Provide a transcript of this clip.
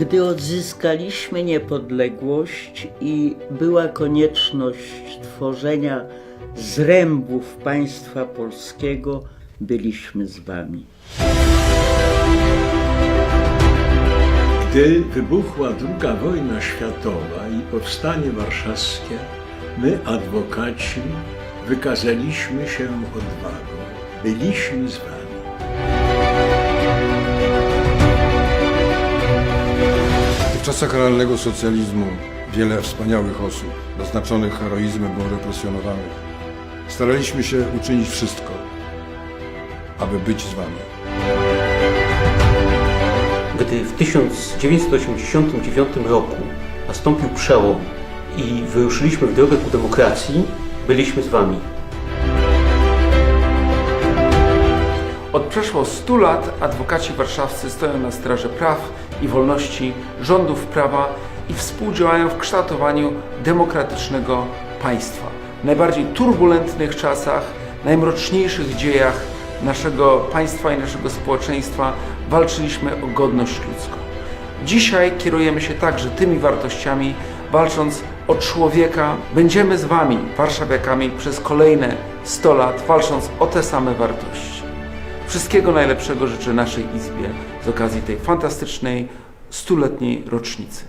Gdy odzyskaliśmy niepodległość i była konieczność tworzenia zrębów państwa polskiego, byliśmy z wami. Gdy wybuchła II wojna światowa i powstanie warszawskie, my, adwokaci, wykazaliśmy się odwagą. Byliśmy z wami. Realnego socjalizmu wiele wspaniałych osób, naznaczonych heroizmem, było represjonowanych. Staraliśmy się uczynić wszystko, aby być z Wami. Gdy w 1989 roku nastąpił przełom i wyruszyliśmy w drogę ku demokracji, byliśmy z Wami. Od przeszło 100 lat adwokaci warszawscy stoją na straży praw i wolności, rządów prawa i współdziałają w kształtowaniu demokratycznego państwa. W najbardziej turbulentnych czasach, najmroczniejszych dziejach naszego państwa i naszego społeczeństwa walczyliśmy o godność ludzką. Dzisiaj kierujemy się także tymi wartościami, walcząc o człowieka. Będziemy z Wami, warszawiakami, przez kolejne 100 lat, walcząc o te same wartości. Wszystkiego najlepszego życzę naszej Izbie z okazji tej fantastycznej stuletniej rocznicy.